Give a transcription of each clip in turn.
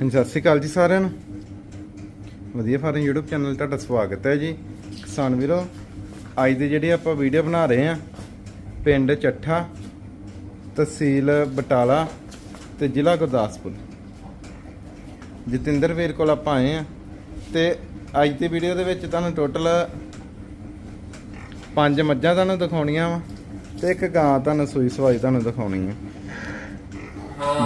ਹਾਂਜੀ, ਸਤਿ ਸ਼੍ਰੀ ਅਕਾਲ ਜੀ ਸਾਰਿਆਂ ਨੂੰ। ਵਧੀਆ ਫਾਰਮ YouTube ਚੈਨਲ ਤੁਹਾਡਾ ਸਵਾਗਤ ਹੈ ਜੀ। ਕਿਸਾਨ ਵੀਰੋ, ਅੱਜ ਦੇ ਜਿਹੜੇ ਆਪਾਂ ਵੀਡੀਓ ਬਣਾ ਰਹੇ ਆ ਪਿੰਡ ਚੱਠਾ, ਤਹਿਸੀਲ ਬਟਾਲਾ ਤੇ ਜ਼ਿਲ੍ਹਾ ਗੁਰਦਾਸਪੁਰ। ਜਤਿੰਦਰ ਵੀਰ ਕੋਲ ਆਪਾਂ ਆਏ ਆ ਤੇ ਅੱਜ ਦੀ ਵੀਡੀਓ ਦੇ ਵਿੱਚ ਤੁਹਾਨੂੰ ਟੋਟਲ ਪੰਜ ਮੱਝਾਂ ਤੁਹਾਨੂੰ ਦਿਖਾਉਣੀਆਂ ਵਾ ਤੇ ਇੱਕ ਗਾਂ ਤੁਹਾਨੂੰ ਸੂਈ ਸਵਾਈ ਤੁਹਾਨੂੰ ਦਿਖਾਉਣੀ ਹੈ।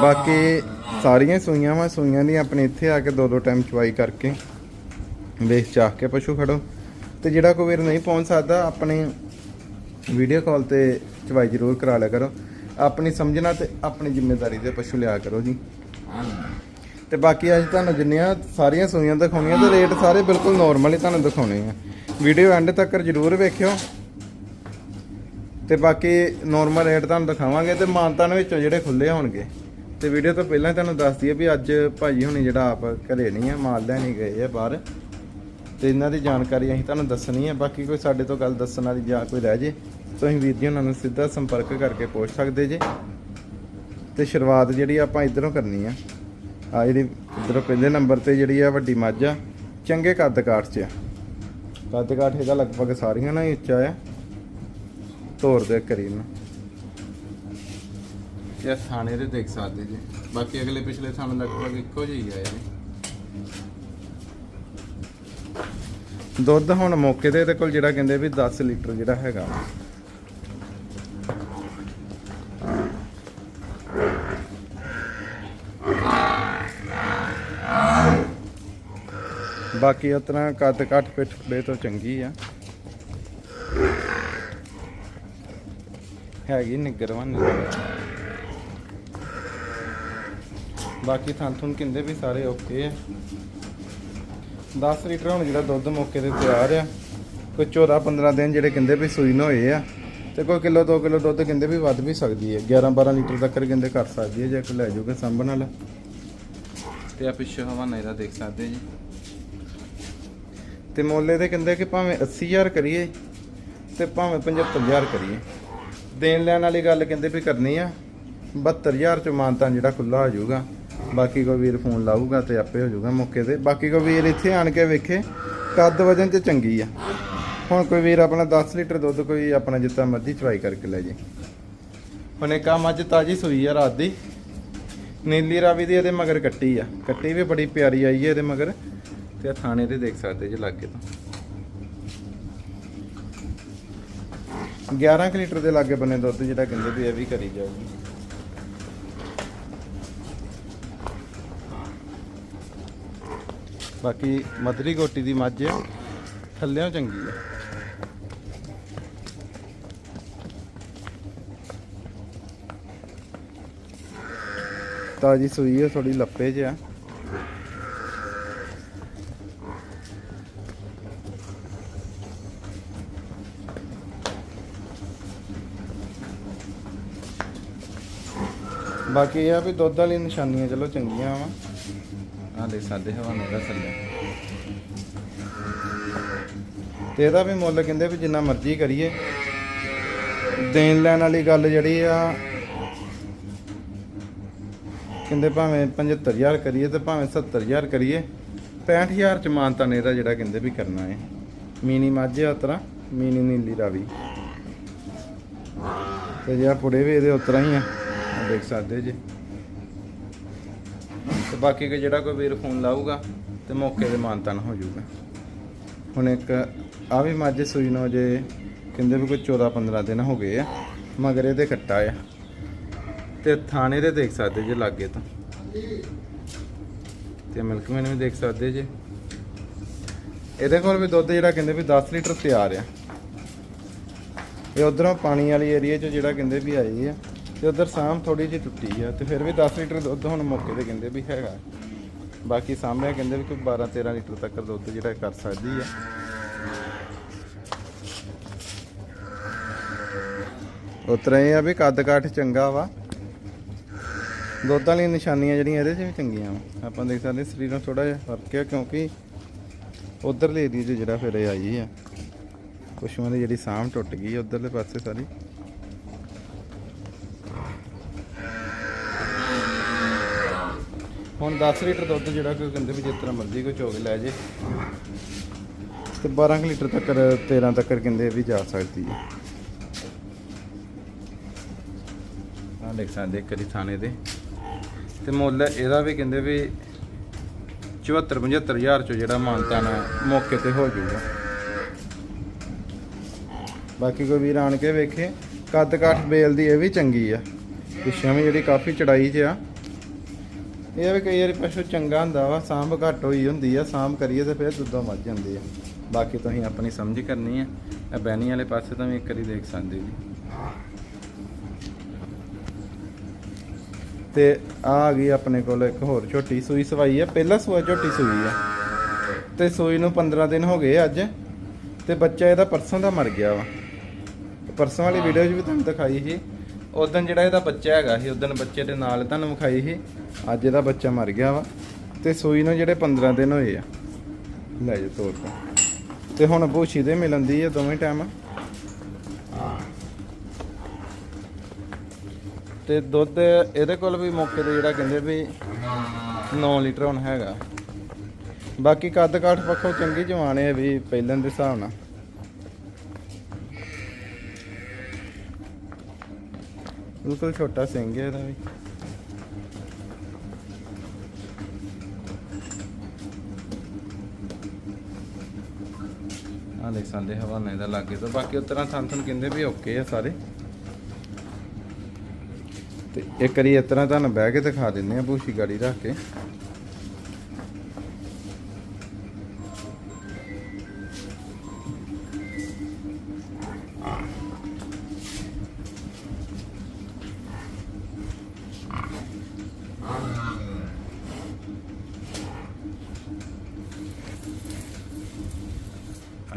ਬਾਕੀ ਸਾਰੀਆਂ ਸੂਈਆਂ ਵਾ, ਸੂਈਆਂ ਦੀ ਆਪਣੇ ਇੱਥੇ ਆ ਕੇ ਦੋ ਦੋ ਟਾਈਮ ਚਵਾਈ ਕਰਕੇ ਵੇਖ ਚਾਹ ਕੇ ਪਸ਼ੂ ਖੜੋ। ਤੇ ਜਿਹੜਾ ਕੋਈ ਵੀਰ ਨਹੀਂ ਪਹੁੰਚ ਸਕਦਾ, ਆਪਣੀ ਵੀਡੀਓ ਕਾਲ ਤੇ ਚਵਾਈ ਜ਼ਰੂਰ ਕਰਾ ਲਿਆ ਕਰੋ। ਆਪਣੀ ਸਮਝਣਾ ਤੇ ਆਪਣੀ ਜ਼ਿੰਮੇਵਾਰੀ ਤੇ ਪਸ਼ੂ ਲਿਆ ਕਰੋ ਜੀ। ਤੇ ਬਾਕੀ ਅੱਜ ਤੁਹਾਨੂੰ ਜਿੰਨੀਆਂ ਸਾਰੀਆਂ ਸੂਈਆਂ ਦਿਖਾਉਣੀਆਂ ਤੇ ਰੇਟ ਸਾਰੇ ਬਿਲਕੁਲ ਨਾਰਮਲ ਹੀ ਤੁਹਾਨੂੰ ਦਿਖਾਉਣੇ ਆ। ਵੀਡੀਓ ਐਂਡ ਤੱਕ ਜ਼ਰੂਰ ਵੇਖਿਓ। ਤੇ ਬਾਕੀ ਨਾਰਮਲ ਰੇਟ ਤੁਹਾਨੂੰ ਦਿਖਾਵਾਂਗੇ ਤੇ ਮਾਨਤਾਨ ਵਿੱਚੋਂ ਜਿਹੜੇ ਖੁੱਲੇ ਹੋਣਗੇ। ਤੇ ਵੀਡੀਓ ਤੋਂ ਪਹਿਲਾਂ ਤੁਹਾਨੂੰ ਦੱਸ ਦਈਏ ਵੀ ਅੱਜ ਭਾਜੀ ਹੁਣੀ ਜਿਹੜਾ ਆਪ ਘਰੇ ਨਹੀਂ ਆ, ਮਾਲ ਲੈਣ ਹੀ ਗਏ ਆ ਬਾਹਰ। ਤੇ ਇਹਨਾਂ ਦੀ ਜਾਣਕਾਰੀ ਅਸੀਂ ਤੁਹਾਨੂੰ ਦੱਸਣੀ ਹੈ ਬਾਕੀ ਕੋਈ ਸਾਡੇ ਤੋਂ ਗੱਲ ਦੱਸਣ ਵਾਲੀ ਜਾਂ ਕੋਈ ਰਹਿ ਜੇ ਤੁਸੀਂ ਵੀਰ ਜੀ ਉਹਨਾਂ ਨੂੰ ਸਿੱਧਾ ਸੰਪਰਕ ਕਰਕੇ ਪੁੱਛ ਸਕਦੇ ਜੇ। ਤੇ ਸ਼ੁਰੂਆਤ ਜਿਹੜੀ ਆਪਾਂ ਇਧਰੋਂ ਕਰਨੀ ਆ। ਆ ਜਿਹੜੀ ਇਧਰੋਂ ਪਹਿਲੇ ਨੰਬਰ ਤੇ ਜਿਹੜੀ ਆ ਵੱਡੀ ਮੱਝ ਆ, ਚੰਗੇ ਕੱਦ ਕਾਠ 'ਚ ਆ। ਕੱਦ ਕਾਠ ਇਹਦਾ ਲਗਭਗ ਸਾਰੀਆਂ ਨਾਲ ਹੀ ਉੱਚਾ ਆ। ਤੋਰ ਦੇ ਕਰੀਬ ਨੂੰ ਇਹ ਥਾਣੇ ਦੇ ਦੇਖ ਸਕਦੇ ਜੀ। ਬਾਕੀ ਅਗਲੇ ਪਿਛਲੇ ਥਾਣੇ ਲਗਭਗ ਇੱਕੋ ਜਿਹੀ ਆ ਇਹ। ਦੁੱਧ ਹੁਣ ਮੌਕੇ ਤੇ, ਇਹਦੇ ਕੋਲ ਜਿਹੜਾ ਕਹਿੰਦੇ ਵੀ 10 ਲੀਟਰ ਜਿਹੜਾ ਹੈਗਾ। ਬਾਕੀ ਉਤਨਾ ਕੱਦ ਕੱਟ ਪਿੱਠ ਦੇ ਤੋਂ ਚੰਗੀ ਆ। ਹੈਗੀ ਨਿੱਗਰਵਾਂ ਨਿੱਗਰ ਬਾਕੀ ਥਾਂ ਥੁਣ ਕਿੰਦੇ ਵੀ ਸਾਰੇ ਓਕੇ ਆ। 10 ਲੀਟਰ ਹੁਣ ਜਿਹੜਾ ਦੁੱਧ ਮੌਕੇ ਤੇ ਤਿਆਰ ਆ ਕੋਈ 14 15 ਦਿਨ ਜਿਹੜੇ ਕਹਿੰਦੇ ਵੀ ਸੂਈ ਨਾ ਹੋਏ ਆ ਤੇ ਕੋਈ ਕਿਲੋ 2 ਕਿਲੋ ਦੁੱਧ ਕਹਿੰਦੇ ਵੀ ਵੱਧ ਵੀ ਸਕਦੀ ਹੈ 11 12 ਲੀਟਰ ਤੱਕ ਕਹਿੰਦੇ ਕਰ ਸਕਦੀ ਹੈ ਜੇ ਕੋਈ ਲੈ ਜਾਊਗਾ ਸਾਂਭਣ ਵਾਲਾ। ਤੇ ਆ ਪਿੱਛੇ ਹਵਾਨਾ ਇਹਦਾ ਦੇਖ ਸਕਦੇ ਜੀ। ਤੇ ਮੋਲੇ ਤੇ ਕਹਿੰਦੇ ਕਿ ਭਾਵੇਂ 80000 ਕਰੀਏ ਤੇ ਭਾਵੇਂ 75000 ਕਰੀਏ। ਦੇਣ ਲੈਣ ਵਾਲੀ ਗੱਲ ਕਹਿੰਦੇ ਵੀ ਕਰਨੀ ਆ 72000 ਚ ਮਾਨਤਾ ਜਿਹੜਾ ਖੁੱਲਾ ਹੋ ਜਾਊਗਾ। ਬਾਕੀ ਕੋਈ ਵੀਰ ਫੋਨ ਲਾਊਗਾ ਤੇ ਆਪੇ ਹੋ ਜਾਊਗਾ ਮੌਕੇ ਤੇ। ਬਾਕੀ ਕੋਈ ਵੀਰ ਇੱਥੇ ਆਣ ਕੇ ਵੇਖੇ, ਕੱਦ ਵਜਨ ਤੇ ਚੰਗੀ ਆ। ਹੁਣ ਕੋਈ ਵੀਰ ਆਪਣਾ 10 ਲੀਟਰ ਦੁੱਧ ਕੋਈ ਆਪਣਾ ਜਿੱਤਾ ਮਰਜ਼ੀ ਚਵਾਈ ਕਰਕੇ ਲੈ ਜੇ। ਹੁਣ ਇੱਕ ਆ ਮੱਝ ਤਾਜੀ ਸੂਈ ਆ ਰਾਤ ਦੀ। ਨੀਲੀ ਰਾਵੀ ਦੀ ਇਹਦੇ ਮਗਰ ਕੱਟੀ ਆ। ਕੱਟੀ ਵੀ ਬੜੀ ਪਿਆਰੀ ਆਈ ਹੈ ਇਹਦੇ ਮਗਰ। ਤੇ ਆ ਥਾਣੇ ਤੇ ਦੇਖ ਸਕਦੇ ਜੇ ਲਾਗੇ ਤੋਂ। 11 ਕੁ ਲੀਟਰ ਦੇ ਲਾਗੇ ਬੰਨੇ ਦੁੱਧ ਜਿਹੜਾ ਕਹਿੰਦੇ ਵੀ ਇਹ ਵੀ ਕਰੀ ਜਾਊਗੀ। ਬਾਕੀ ਮਧਰੀ ਗੋਟੀ ਦੀ ਮੱਝ ਥੱਲਿਆਂ ਚੰਗੀ ਹੈ ਤਾਜੀ ਸੂਈ ਹੈ ਥੋੜੀ ਲੱਪੇ 'ਚ ਆ। ਬਾਕੀ ਇਹ ਆ ਵੀ ਦੁੱਧ ਵਾਲੀ ਨਿਸ਼ਾਨੀਆਂ ਚਲੋ ਚੰਗੀਆਂ ਵਾ। ਆ ਦੇ ਸਾਡੇ ਹਵਾਨੇ ਦਾ ਥੱਲੇ। ਤੇ ਇਹਦਾ ਵੀ ਮੁੱਲ ਕਹਿੰਦੇ ਵੀ ਜਿੰਨਾ ਮਰਜ਼ੀ ਕਰੀਏ। ਦੇਣ ਲੈਣ ਵਾਲੀ ਗੱਲ ਜਿਹੜੀ ਆ, ਕਹਿੰਦੇ ਭਾਵੇਂ 75000 ਕਰੀਏ ਤੇ ਭਾਵੇਂ 70000 ਕਰੀਏ। 65000 ਚ ਮਾਨਤਾ ਨੇ ਇਹਦਾ ਜਿਹੜਾ ਕਹਿੰਦੇ ਵੀ ਕਰਨਾ ਹੈ ਮੀਨੀ ਮਾਝੇ ਉਤਰਾ, ਮੀਨੀ ਨੀਲੀ ਰਾਵੀ। ਤੇ ਜਿਹੜਾ ਪੁੜੇ ਵੀ ਇਹਦੇ ਉਤਰਾ ਹੀ ਆ। ਦੇਖ ਸਕਦੇ ਜੀ। ਤੇ ਬਾਕੀ ਕਿ ਜਿਹੜਾ ਕੋਈ ਵੀਰ ਫੋਨ ਲਾਊਗਾ ਤੇ ਮੌਕੇ ਤੇ ਮਾਨਤਨ ਹੋ ਜਾਊਗਾ। ਹੁਣ ਇੱਕ ਆ ਵੀ ਮੱਝ ਸੂਈ ਨੂੰ ਜੇ ਕਹਿੰਦੇ ਵੀ ਕੋਈ 14 15 ਦਿਨ ਹੋ ਗਏ ਆ, ਮਗਰ ਇਹਦੇ ਕੱਟਾ ਆ। ਤੇ ਥਾਣੇ ਦੇ ਦੇਖ ਸਕਦੇ ਜੇ ਲਾਗੇ ਤਾਂ। ਤੇ ਮਿਲਕਮੈਨ ਵੀ ਦੇਖ ਸਕਦੇ ਜੇ। ਇਹਦੇ ਕੋਲ ਵੀ ਦੁੱਧ ਜਿਹੜਾ ਕਹਿੰਦੇ ਵੀ 10 ਲੀਟਰ ਤਿਆਰ ਆ। ਇਹ ਉਧਰੋਂ ਪਾਣੀ ਵਾਲੀ ਏਰੀਆ 'ਚ ਜਿਹੜਾ ਕਹਿੰਦੇ ਵੀ ਆਈ ਆ। ਤੇ ਉਧਰ ਸਾਮ ਥੋੜੀ ਜਿਹੀ ਟੁੱਟੀ ਆ ਤੇ ਫਿਰ ਵੀ 10 ਲੀਟਰ ਦੁੱਧ ਹੁਣ ਮੌਕੇ ਤੇ ਕਹਿੰਦੇ ਵੀ ਹੈਗਾ। ਬਾਕੀ ਸਾਹਮਣੇ ਕਹਿੰਦੇ ਵੀ ਕੋਈ 12 13 ਲੀਟਰ ਤੱਕ ਦੁੱਧ ਜਿਹੜਾ ਕਰ ਸਕਦੀ ਆ। ਉਤਰਾ ਇਹ ਆ ਵੀ ਕੱਦ ਕਾਠ ਚੰਗਾ ਵਾ। ਦੁੱਧ ਵਾਲੀਆਂ ਨਿਸ਼ਾਨੀਆਂ ਜਿਹੜੀਆਂ ਇਹਦੇ 'ਚ ਵੀ ਚੰਗੀਆਂ ਵਾ। ਆਪਾਂ ਦੇਖ ਸਕਦੇ ਸਰੀਰੋਂ ਥੋੜਾ ਜਿਹਾ ਫ਼ਰਕ ਹੈ ਕਿਉਂਕਿ ਉਧਰਲੇ ਏਰੀਏ 'ਚ ਜਿਹੜਾ ਫਿਰ ਇਹ ਆਈ ਆ। ਪਸ਼ੂਆਂ ਦੀ ਜਿਹੜੀ ਸਾਂਭ ਟੁੱਟ ਗਈ ਉਧਰਲੇ ਪਾਸੇ ਸਾਰੀ। ਹੁਣ 10 ਲੀਟਰ ਦੁੱਧ ਜਿਹੜਾ ਕੋਈ ਕਹਿੰਦੇ ਵੀ ਜਿਸ ਤਰ੍ਹਾਂ ਮਰਜ਼ੀ ਕੋਈ ਚੋਗ ਲੈ ਜੇ। ਤੇ 12 ਕੁ ਲੀਟਰ ਤੱਕ 13 ਤੱਕ ਕਹਿੰਦੇ ਵੀ ਜਾ ਸਕਦੀ ਹੈ। ਆ ਦੇਖ ਸਕਦੇ ਇੱਕ ਵਾਰੀ ਥਾਣੇ ਦੇ। ਤੇ ਮੁੱਲ ਇਹਦਾ ਵੀ ਕਹਿੰਦੇ ਵੀ 74 75000 ਚੋਂ ਜਿਹੜਾ ਮਾਨਤਾ ਨਾ ਮੌਕੇ ਤੇ ਹੋ ਜਾਊਗਾ। ਬਾਕੀ ਕੋਈ ਵੀਰ ਆਣ ਕੇ ਵੇਖੇ ਕੱਦ ਕਾਠ ਬੇਲ ਦੀ ਇਹ ਵੀ ਚੰਗੀ ਆ। ਪਿੱਛੋਂ ਵੀ ਜਿਹੜੀ ਕਾਫੀ ਚੜਾਈ 'ਚ ਆ। ਇਹ ਵੀ ਕਈ ਵਾਰੀ ਪਸ਼ੂ ਚੰਗਾ ਹੁੰਦਾ ਵਾ ਸਾਂਭ ਘੱਟ ਹੋਈ ਹੁੰਦੀ ਆ ਸਾਂਭ ਕਰੀਏ ਤੇ ਫਿਰ ਦੁੱਧੋਂ ਵੱਧ ਜਾਂਦੇ ਆ। ਬਾਕੀ ਤੁਸੀਂ ਆਪਣੀ ਸਮਝ ਕਰਨੀ ਆ ਇਹ ਬੈਣੀ ਵਾਲੇ ਪਾਸੇ ਤਾਂ ਵੀ ਇੱਕ ਵਾਰੀ ਦੇਖ ਸਕਦੇ ਜੀ। ਤੇ ਆ ਗਈ ਆਪਣੇ ਕੋਲ ਇੱਕ ਹੋਰ ਝੋਟੀ ਸੂਈ ਸਵਾਈ ਆ ਪਹਿਲਾ ਸੂਆ ਝੋਟੀ ਸੂਈ ਆ। ਤੇ ਸੂਈ ਨੂੰ 15 ਦਿਨ ਹੋ ਗਏ ਅੱਜ ਤੇ ਬੱਚਾ ਇਹਦਾ ਪਰਸੋਂ ਦਾ ਮਰ ਗਿਆ ਵਾ। ਪਰਸੋਂ ਵਾਲੀ ਵੀਡੀਓ 'ਚ ਵੀ ਤੁਹਾਨੂੰ ਦਿਖਾਈ ਸੀ। ਉਦੋਂ ਜਿਹੜਾ ਇਹਦਾ ਬੱਚਾ ਹੈਗਾ ਸੀ, ਉਦੋਂ ਬੱਚੇ ਦੇ ਨਾਲ ਤੁਹਾਨੂੰ ਵਿਖਾਈ ਸੀ। ਅੱਜ ਇਹਦਾ ਬੱਚਾ ਮਰ ਗਿਆ ਵਾ। ਤੇ ਸੂਈ ਨੂੰ ਜਿਹੜੇ 15 ਦਿਨ ਹੋਏ ਆ। ਲੈ ਜਾ ਤੋਰ ਤੋਂ ਤੇ ਹੁਣ ਭੂਸ਼ੀ ਦੇ ਮਿਲਣ ਦੀ ਆ ਦੋਵੇਂ ਟਾਈਮ ਤੇ ਦੁੱਧ ਇਹਦੇ ਕੋਲ ਵੀ ਮੌਕੇ ਤੇ ਜਿਹੜਾ ਕਹਿੰਦੇ ਵੀ 9 ਲੀਟਰ ਹੁਣ ਹੈਗਾ। ਬਾਕੀ ਕੱਦ ਕਾਠ ਪੱਖੋਂ ਚੰਗੀ ਜਵਾਨ ਹੈ ਵੀ ਪਹਿਲਾਂ ਦੇ ਹਿਸਾਬ ਨਾਲ। ਬਿਲਕੁਲ ਛੋਟਾ ਸਿੰਘ ਹੈ ਇਹਦਾ ਵੀ। ਆ ਦੇਖ ਸਕਦੇ ਹਵਾਨੇ ਦਾ ਲੱਗੇ ਤਾਂ। ਬਾਕੀ ਉਤਰਾ ਥਾਂ ਥਣ ਕਹਿੰਦੇ ਵੀ ਓਕੇ ਆ ਸਾਰੇ। ਤੇ ਇੱਕ ਵਾਰੀ ਇਸ ਤਰ੍ਹਾਂ ਤੁਹਾਨੂੰ ਬਹਿ ਕੇ ਦਿਖਾ ਦਿੰਨੇ ਆ ਭੂਸ਼ੀ ਗਾੜੀ ਰੱਖ ਕੇ।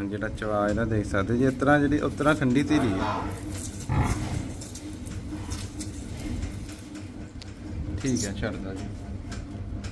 ਆ ਜਿਹੜਾ ਚਵਾ ਇਹਦਾ ਦੇਖ ਸਕਦੇ ਜੇ ਇਸ ਤਰ੍ਹਾਂ ਜਿਹੜੀ, ਉਸ ਤਰ੍ਹਾਂ ਠੰਡੀ ਧੀਰੀ ਹੈ। ਠੀਕ ਹੈ, ਛੱਡਦਾ ਜੀ।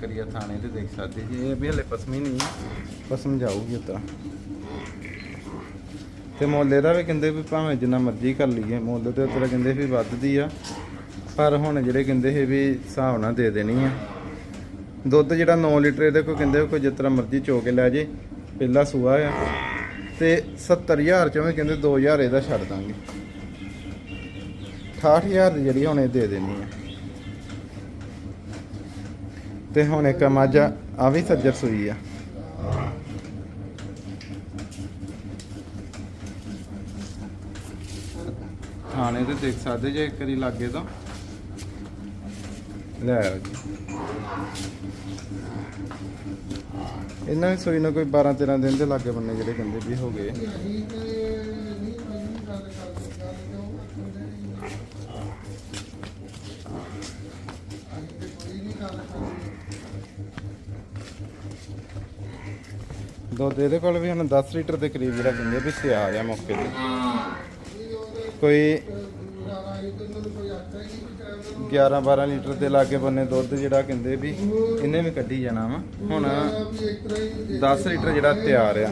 ਕਰੀਆ ਥਾਣੇ ਤੇ ਦੇਖ ਸਕਦੇ ਜੀ, ਇਹ ਵੀ ਹਲੇ ਪਸਮੀ ਨਹੀਂ ਹੈ, ਪਸਮ ਜਾਊਗੀ ਉਤਰਾ ਤੇ। ਮੁੱਲ ਇਹਦਾ ਵੀ ਕਹਿੰਦੇ ਵੀ ਭਾਵੇਂ ਜਿੰਨਾ ਮਰਜ਼ੀ ਕਰ ਲਈਏ ਮੁੱਲ ਤੇ ਉਤਰਾ ਕਹਿੰਦੇ ਵੀ ਵੱਧਦੀ ਆ, ਪਰ ਹੁਣ ਜਿਹੜੇ ਕਹਿੰਦੇ ਇਹ ਵੀ ਹਿਸਾਬ ਨਾਲ ਦੇ ਦੇਣੀ ਆ। ਦੁੱਧ ਜਿਹੜਾ 9 ਲੀਟਰ ਇਹਦੇ ਕੋਲ ਕਹਿੰਦੇ ਕੋਈ ਜਿਸ ਤਰ੍ਹਾਂ ਮਰਜ਼ੀ ਚੋ ਕੇ ਲੈ ਜੇ, ਪਹਿਲਾ ਸੂਆ ਆ। ਤੇ 70000 ਚੋਂ ਵੀ ਕਹਿੰਦੇ 2000 ਇਹਦਾ ਛੱਡ ਦਾਂਗੇ। 68000 ਦੀ ਜਿਹੜੀ ਹੁਣ ਇਹ ਦੇ ਦੇਣੀ ਹੈ ਤੇ ਹੁਣ ਇੱਕ ਮਾਝਾ ਆ, ਆਹ ਵੀ ਸੱਜਰ ਸੂਈ ਆ। ਥਾਣੇ ਤੇ ਦੇਖ ਸਕਦੇ ਜੇ ਇੱਕ ਵਾਰੀ ਲੱਗੇ ਤਾਂ। ਲੈ ਆਓ ਜੀ ਇਹਨਾਂ ਵੀ ਸੂਈ ਨੂੰ ਕੋਈ 12 13 ਦਿਨ ਦੇ ਲਾਗੇ ਬੰਨੇ ਜਿਹੜੇ ਕਹਿੰਦੇ ਵੀ ਹੋ ਗਏ ਦੁੱਧ ਇਹਦੇ ਕੋਲ ਵੀ ਹੁਣ 10 ਲੀਟਰ ਦੇ ਕਰੀਬ ਜਿਹੜਾ ਕਹਿੰਦੇ ਵੀ ਸਿਆ ਆ ਮੌਕੇ ਤੇ ਕੋਈ 11 12 ਲੀਟਰ ਦੇ ਲਾਗੇ ਬੰਨੇ ਦੁੱਧ ਜਿਹੜਾ ਕਹਿੰਦੇ ਵੀ ਇਹਨੇ ਵੀ ਕੱਢੀ ਜਾਣਾ ਵਾ। ਹੁਣ 10 ਲੀਟਰ ਜਿਹੜਾ ਤਿਆਰ ਆ।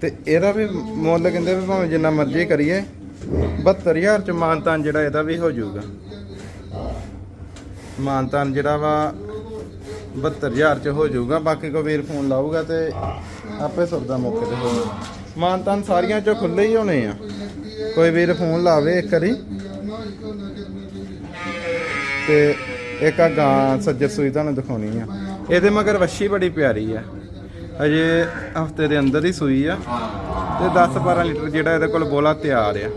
ਤੇ ਇਹਦਾ ਵੀ ਮੁੱਲ ਕਹਿੰਦੇ ਵੀ ਭਾਵੇਂ ਜਿੰਨਾ ਮਰਜ਼ੀ ਕਰੀਏ 72000 ਚ ਮਾਨਤਾਨ ਜਿਹੜਾ ਇਹਦਾ ਵੀ ਹੋ ਜਾਊਗਾ। ਮਾਨਤਾਨ ਜਿਹੜਾ ਵਾ 72000 ਚ ਹੋ ਜਾਊਗਾ। ਬਾਕੀ ਕੋ ਵੀਰ ਫੋਨ ਲਾਊਗਾ ਤੇ ਆਪੇ ਸੌਦਾ ਮੌਕੇ ਤੇ ਹੋ ਜਾਊਗਾ ਮਾਨਤਾਨ ਸਾਰੀਆਂ ਚੋਂ ਖੁੱਲੇ ਹੀ ਹੋਣੇ ਆ। ਕੋਈ ਵੀਰ ਫੋਨ ਲਾਵੇ ਇੱਕ ਵਾਰੀ। ਤੇ ਇੱਕ ਆ ਗਾਂ ਸੱਜਰ ਸੂਈ ਤੁਹਾਨੂੰ ਦਿਖਾਉਣੀ ਆ। ਇਹਦੇ ਮਗਰ ਵੱਛੀ ਬੜੀ ਪਿਆਰੀ ਆ। ਅਜੇ ਹਫ਼ਤੇ ਦੇ ਅੰਦਰ ਹੀ ਸੂਈ ਆ। ਤੇ 10 12 ਲੀਟਰ ਜਿਹੜਾ ਇਹਦੇ ਕੋਲ ਬੋਲਾ ਤਿਆਰ ਆ।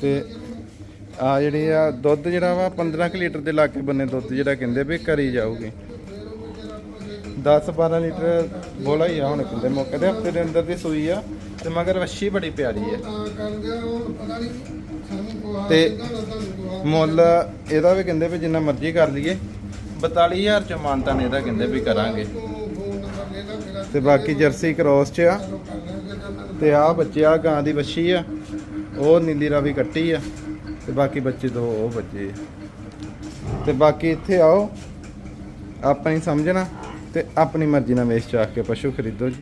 ਤੇ ਆ ਜਿਹੜੀ ਆ ਦੁੱਧ ਜਿਹੜਾ ਵਾ 15 ਕੁ ਲੀਟਰ ਦੇ ਲਾਗੇ ਬੰਨੇ ਦੁੱਧ ਜਿਹੜਾ ਕਹਿੰਦੇ ਵੀ ਕਰੀ ਜਾਊਗੀ। 10 12 ਲੀਟਰ ਬੋਲਾ ਹੀ ਆ ਹੁਣ ਕਹਿੰਦੇ ਮੌਕੇ ਦੇ ਹਫ਼ਤੇ ਦੇ ਅੰਦਰ ਦੀ ਸੂਈ ਆ ਤੇ ਮਗਰ ਵੱਛੀ ਬੜੀ ਪਿਆਰੀ ਹੈ ਤੇ ਮੁੱਲ ਇਹਦਾ ਵੀ ਕਹਿੰਦੇ ਵੀ ਜਿੰਨਾ ਮਰਜ਼ੀ ਕਰ ਲਈਏ। 42000 ਚ ਮਾਨਤਾ ਨੇ ਇਹਦਾ ਕਹਿੰਦੇ ਵੀ ਕਰਾਂਗੇ। ਤੇ ਬਾਕੀ ਜਰਸੀ ਕ੍ਰੋਸ ਚ ਆ। ਤੇ ਆ ਬੱਚੇ, ਆ ਗਾਂ ਦੀ ਵੱਛੀ ਆ, ਉਹ ਨੀਲੀ ਰਾਵੀ ਕੱਟੀ ਆ, ਤੇ ਬਾਕੀ ਬੱਚੇ ਦੋ ਉਹ ਬੱਚੇ ਆ। ਤੇ ਬਾਕੀ ਇੱਥੇ ਆਓ ਆਪਣੀ ਸਮਝਣਾ ਤੇ ਆਪਣੀ ਮਰਜ਼ੀ ਨਾਲ ਵੇਚ ਚਾਹ ਕੇ ਪਸ਼ੂ ਖਰੀਦੋ ਜੀ